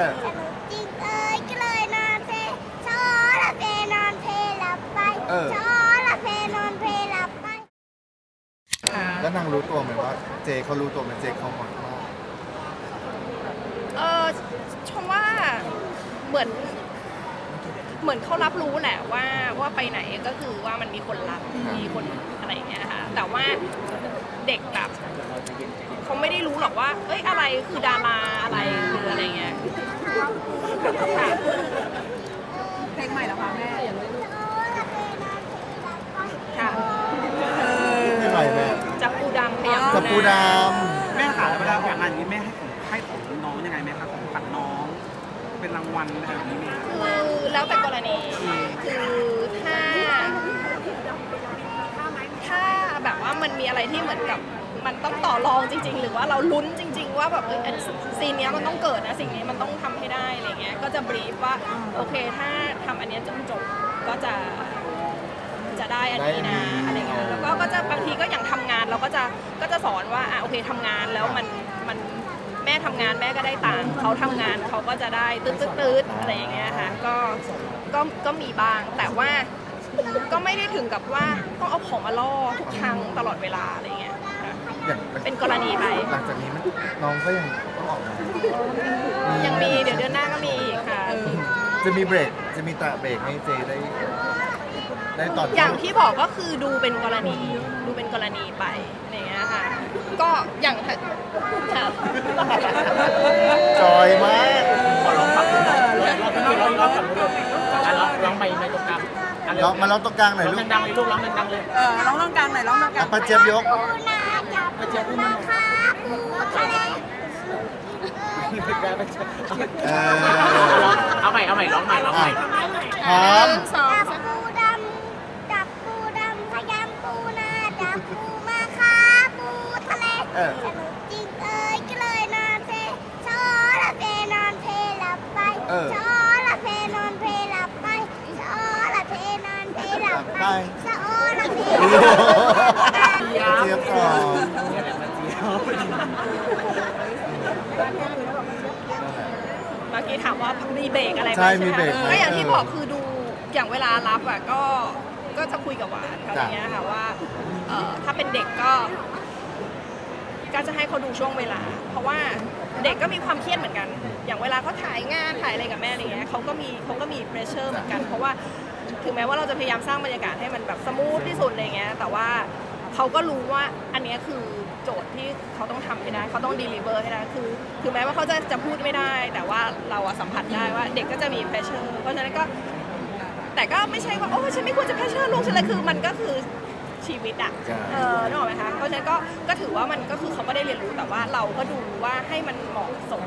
ออสนุกจริงเอ้ยก็เลยนอนเพลชอละเพนอนเพลหลับไปเออ ชอละเพนอนเพลหลับไป แล้วนางรู้ตัวไหมว่า เจเขารู้ตัวไหมเจเขาหมดมาก เออชมว่าเหมือน เหมือนเขารับรู้แหละว่าว่าไปไหนก็คือว่ามันมีคนรับมีคนอะไรอย่างเงี้ยค่ะแต่ว่าเด็กแบบเขาไม่ได้รู้หรอกว่าเอ้ยอะไรคือดาราอะไรหรืออะไรเงี้ยค่ะเพลงใหม่เหรอคะแม่ค่ะไม่ไหวแม่จับปูดำพยายามจับปูดแม่ขาเวลาออกงานอย่างนี้แม่ให้ของให้ของน้องยังไงไหมคะของขวัญน้องเป็นรางวัลอะไรแบบนี้ไหมคะคือแล้วแต่กรณีคือถ้า ถ้าแบบว่า มันมีอะไรที่เหมือนกับมันต้องต่อรองจริง ๆ หรือว่าเราลุ้นจริง ๆ ว่าแบบเออซีนเนี้ยมันต้องเกิดนะสิ่งนี้มันต้องทำให้ได้อะไรเงี้ยก็จะบรีฟว่าโอเคถ้าทำอันเนี้ยจนจบก็จะจะได้อันนี้นะอะไรเงี้ยแล้วก็ก็จะบางทีก็อย่างทำงานเราก็จะก็จะสอนว่าอะโอเคทำงานแล้วมันมันแม่ทำงานแม่ก็ได้ตังค์เขาทำงานเขาก็จะได้ตืดตืดตืดอะไรอย่างเงี้ยค่ะก็ก็ก็มีบ้างแต่ว่า ก็ไม่ได้ถึงกับว่าต้องเอาของมาล่อทุกครั้งตลอดเวลาอะไรเงี้ยค่ะำอย่างเป็นกรณีไป หลังจากนี้มันน้องก็ยังต้องออกมายังมีเดี๋ยวเดือนหน้าก็มีอีกค่ะจะมีเบรกจะมีตะเบรกให้เจได้ ได้ตอนอย่างที่บอกก็คือดูเป็นกรณีดูเป็นกรณีไปอะไรเงี้ยค่ะ ก็อย่างค่ะ มาลองตรงกลางหน่อยร้องลูกดังๆเลยลูกร้องดังๆเลยเออร้องตรงกลางหน่อยร้องตรงกลาอะงป้าเจี๊ยบยกปูนาจับปูมาคาปูทะเลเอเอาใหม่เอาใหม่ร้องใหม่ร้องใหม่อพร้อมหนึ่งสองจับสามปูดำจับปูดำพยายามปูนาจับปูมาคาปูทะเล เออ สนุกจริงเอ้ยก็เลยนอนเพลชอละเพนอนเพลหลับไป เออ ชอละเพนอนเพลหลับไปชอละเพนอนเพลหลับ ไปชอละเพโอ้โหเจี๊ยบสองเมื่อกี้ถามว่ามีเบรกอะไรไหมใช่ไหมีเบรกไหมก็อย่างที่บอกคือดูอย่างเวลารับอะก็ก็จะคุยกับหวานเขาอย่างเงี้ยค่ะว่าเอ่อถ้าเป็นเด็กก็ ก็จะให้เขาดูช่วงเวลา เพราะว่าเด็กก็มีความเครียดเหมือนกัน อย่างเวลาเขาถ่ายงานถ่ายอะไรกับแม่อะไรเงี้ยเขาก็มีเขาก็มีเพรสเชอร์เหมือนกัน เพราะว่า ถึงแม้ว่าเราจะพยายามสร้างบรรยากาศให้มันแบบสมูทที่สุดอะไรเงี้ย แต่ว่าเขาก็รู้ว่าอันเนี้ยคือโจทย์ที่เขาต้องทำให้ได้ เขาต้องดีลิเวอร์ให้ได้ คือ ถึงแม้ว่าเขาจะจะพูดไม่ได้ แต่ว่าเราอะสัมผัสได้ว่าเด็กก็จะมีเพรสเชอร์เพราะฉะนั้นก็ แต่ก็ไม่ใช่ว่าโอ้ฉันไม่ควรจะเพรสเชอร์ลูกฉันเลยคือมันก็คือชีวิตอะใช่ เออนึกออกไหมคะ เพราะฉะนั้นก็ก็ถือว่ามันก็คือเขาก็ได้เรียนรู้แต่ว่าเราก็ดูว่าให้มันเหมาะสม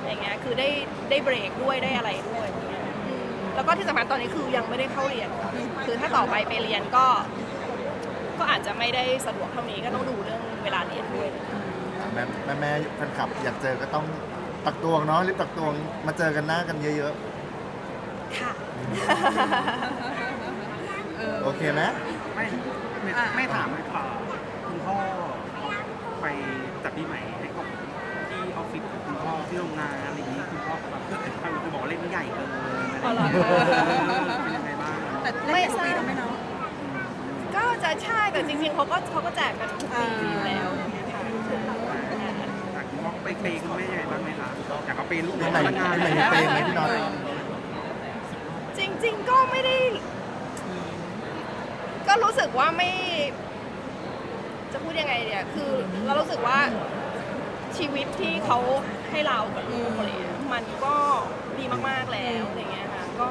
อะไรเงี้ย คือได้ได้เบรกด้วยได้อะไรด้วย แล้วก็ที่สำคัญตอนนี้คือยังไม่ได้เข้าเรียน คือถ้าต่อไปไปเรียนก็ ก็อาจจะไม่ได้สะดวกเท่านี้ก็ต้องดูเรื่องเวลาเรียนด้วย แม่แม่แม่แฟนคลับอยากเจอก็ต้องตักตวงเนาะรีบตักตวงมาเจอกันหน้ากันเยอะค่ะๆโอเคไหมไม่ไม่ไม่ถามเลยค่ะคุณพ่อไปจัดปีใหม่ให้กับที่ออฟฟิศคุณพ่อที่โรงงานอะไรอย่างนี้คุณพ่อแบบทางคุณบอกว่าเล่นใหญ่เกิน อรอย่างเงี้ยเป็นยังไงบ้างแต่เล่ทุกปีนะแม่เนาะก็จะใช่แต่จริงๆเขาก็เขาก็แจกกันทุกปีอยู่แล้วค่ะจากคุณพ่อไปเปย์คุณแม่ยังไงบ้างไหมคะอยากเอาเปย์ลูกปีน้องใหม่พนักงานปีใหม่มีเปย์ไหมพี่น็อตจริง ๆก็ไม่ได้ ก็รู้สึกว่าไม่ จะพูดยังไงเนี่ยคือเรารู้สึกว่าชีวิตที่เขาให้เรากับลูกอะไรเงี้ยมันก็ดีมากๆแล้วอะไรเงี้ยค่ะ ก็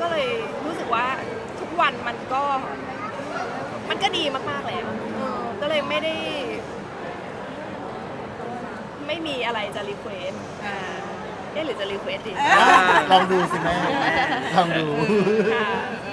ก็เลยรู้สึกว่าทุกวันมันก็ มันก็ดีมากๆแล้วเออก็เลยไม่ได้ ไม่มีอะไรจะรีเควสอ่าเอ๊ะหรือจะรีเควสดี ลองดูสิแม่ลองดู ค่ะ